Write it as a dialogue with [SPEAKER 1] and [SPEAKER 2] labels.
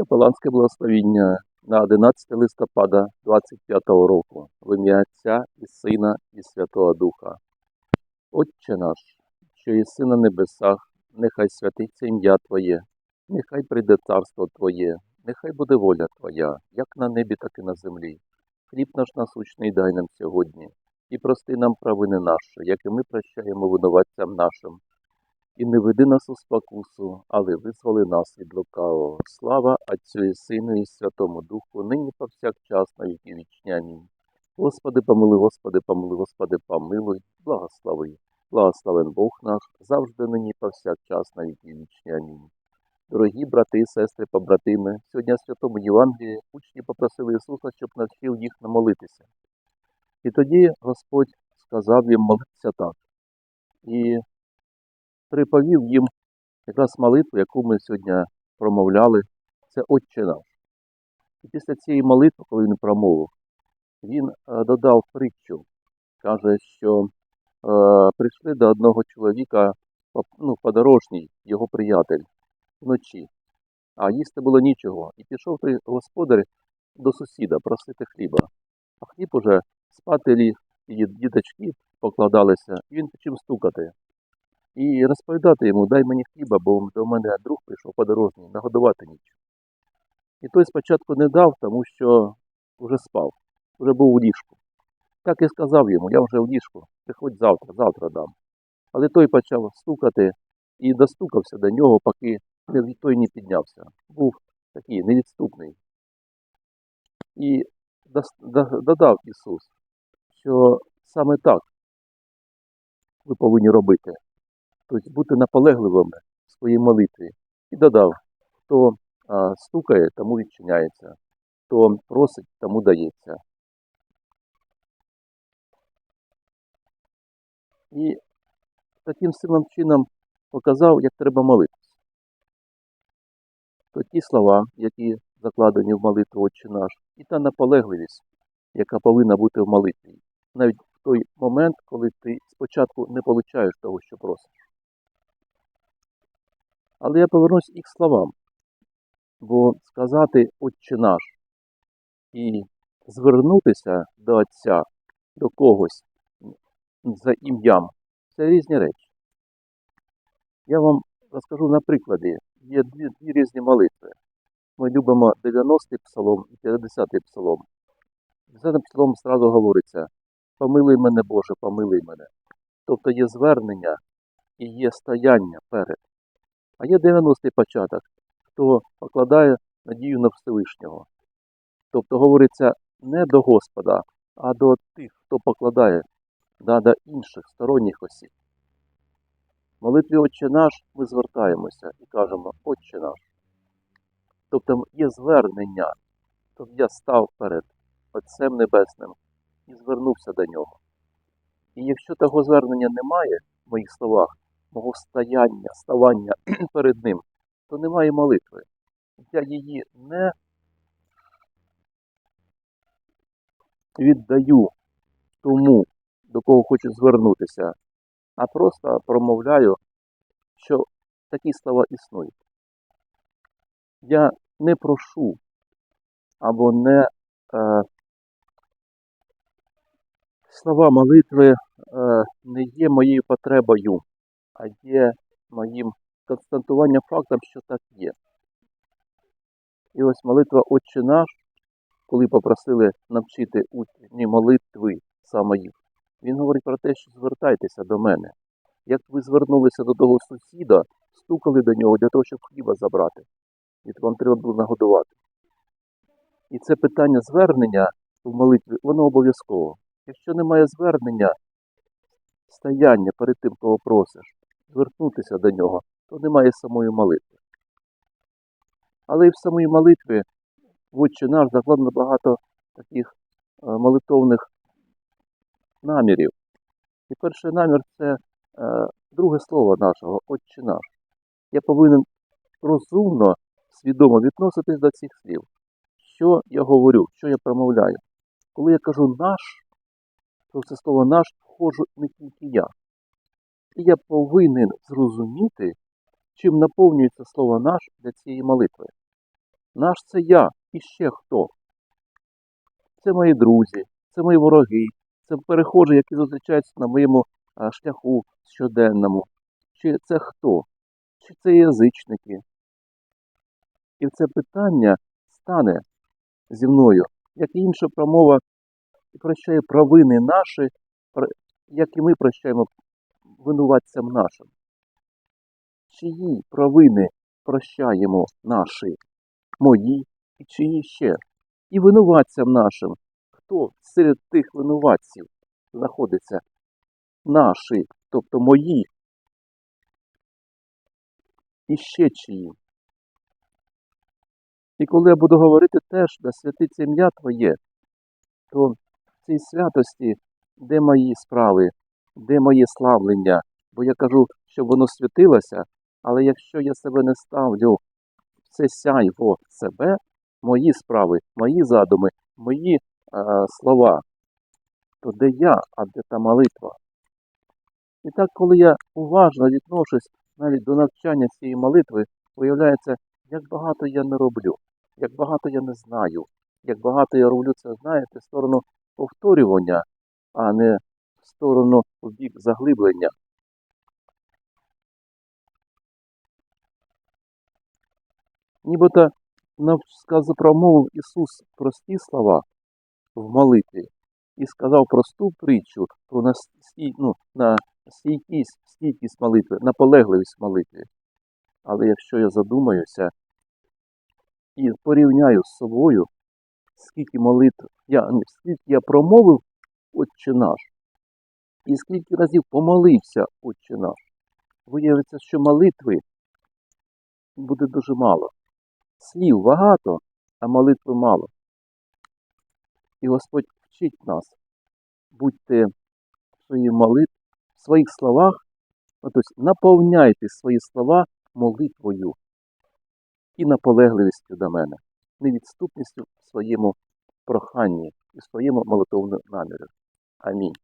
[SPEAKER 1] Капеланське благословіння на 11 листопада 25 року в ім'я Отця і Сина і Святого Духа. Отче наш, що єси на небесах, нехай святиться ім'я Твоє, нехай прийде царство Твоє, нехай буде воля Твоя, як на небі, так і на землі. Хліб наш насущний дай нам сьогодні, і прости нам провини наші, як і ми прощаємо винуватцям нашим. І не веди нас у спокусу, але визволи нас від лукавого. Слава Отцю і Сину і Святому Духу, нині повсякчас на віки вічні. Амінь. Господи, помилуй, Господи, помилуй, Господи, помилуй, благослови. Благословен Бог наш, завжди нині повсякчас на віки вічні. Амінь. Дорогі брати сестри, побратими, сьогодні в Святому Євангелії учні попросили Ісуса, щоб навчив їх намолитися. І тоді Господь сказав їм молитися так. І приповів їм якраз молитву, яку ми сьогодні промовляли, це Отче наш. І після цієї молитви, коли він промовив, він е, додав притчу, каже, що е, прийшли до одного чоловіка, ну, подорожній, його приятель, вночі, а їсти було нічого. І пішов той господар до сусіда просити хліба. А хліб уже спати ліг, і діточки покладалися, і він почав стукати і розповідати йому, дай мені хліба, бо до мене друг прийшов подорожній, нагодувати нічого. І той спочатку не дав, тому що вже спав, вже був у ліжку. Так і сказав йому, я вже в ліжку, приходь завтра, завтра дам. Але той почав стукати і достукався до нього, поки той не піднявся. Був такий невідступний. І додав Ісус, що саме так ви повинні робити тобто бути наполегливими в своїй молитві. І додав, хто а, стукає, тому відчиняється, хто просить, тому дається. І таким сильним чином показав, як треба молитися. То ті слова, які закладені в молитву Отче наш, і та наполегливість, яка повинна бути в молитві, навіть в той момент, коли ти спочатку не получаєш того, що просиш. Але я повернусь і словам, бо сказати Отче наш і звернутися до Отця, до когось за ім'ям це різні речі. Я вам розкажу на прикладі. Є дві, дві різні молитви. Ми любимо 90-й псалом і 50-й псалом. 50-й псалом зразу говориться Помилуй мене, Боже, помилуй мене. Тобто є звернення і є стояння перед. А є 90-й початок, хто покладає надію на Всевишнього. Тобто говориться не до Господа, а до тих, хто покладає да, до інших сторонніх осіб. В молитві Отче наш ми звертаємося і кажемо Отче наш. Тобто є звернення, тобто я став перед Отцем Небесним і звернувся до нього. І якщо того звернення немає в моїх словах, мого ставання перед ним, то немає молитви. Я її не віддаю тому, до кого хочу звернутися, а просто промовляю, що такі слова існують. Я не прошу або не е, слова молитви е, не є моєю потребою а є моїм констатуванням фактом, що так є. І ось молитва Отче наш, коли попросили навчити учні молитви саме їх, він говорить про те, що звертайтеся до мене. Як ви звернулися до того сусіда, стукали до нього для того, щоб хліба забрати, і вам треба було нагодувати. І це питання звернення в молитві, воно обов'язково. Якщо немає звернення, стояння перед тим, кого просиш, звернутися до нього, то немає самої молитви. Але і в самій молитві в Отче наш закладено багато таких е, молитовних намірів. І перший намір це е, друге слово нашого Отче наш. Я повинен розумно, свідомо відноситись до цих слів. Що я говорю, що я промовляю. Коли я кажу наш, в це слово наш входжу не тільки я. І я повинен зрозуміти, чим наповнюється слово наш для цієї молитви. Наш це я і ще хто. Це мої друзі, це мої вороги, це перехожі, які зустрічаються на моєму шляху щоденному. Чи це хто? Чи це язичники? І це питання стане зі мною, як і інша промова, і прощає провини наші, як і ми прощаємо винуватцям нашим. Чиї провини прощаємо наші, мої і чиї ще? І винуватцям нашим. Хто серед тих винуватців знаходиться? Наші, тобто мої. І ще чиї. І коли я буду говорити теж, да святиться ім'я Твоє, то цій святості, де мої справи, де моє славлення, бо я кажу, щоб воно святилося, але якщо я себе не ставлю це сяйво себе, мої справи, мої задуми, мої е, слова, то де я, а де та молитва? І так, коли я уважно відношусь навіть до навчання цієї молитви, виявляється, як багато я не роблю, як багато я не знаю, як багато я роблю це, знаєте, в сторону повторювання, а не в сторону в бік заглиблення. Нібито нав- сказав промовив Ісус прості слова в молитві і сказав просту притчу про ну, на стійкість, стійкість молитви, наполегливість в молитві. Але якщо я задумаюся і порівняю з собою, скільки молитв я, ні, скільки я промовив Отче наш, і скільки разів помолився Отче наш, виявиться, що молитви буде дуже мало. Слів багато, а молитви мало. І Господь вчить нас, будьте в своїй молитві, в своїх словах, тобто наповняйте свої слова молитвою і наполегливістю до мене, невідступністю в своєму проханні і в своєму молитовному намірі. Амінь.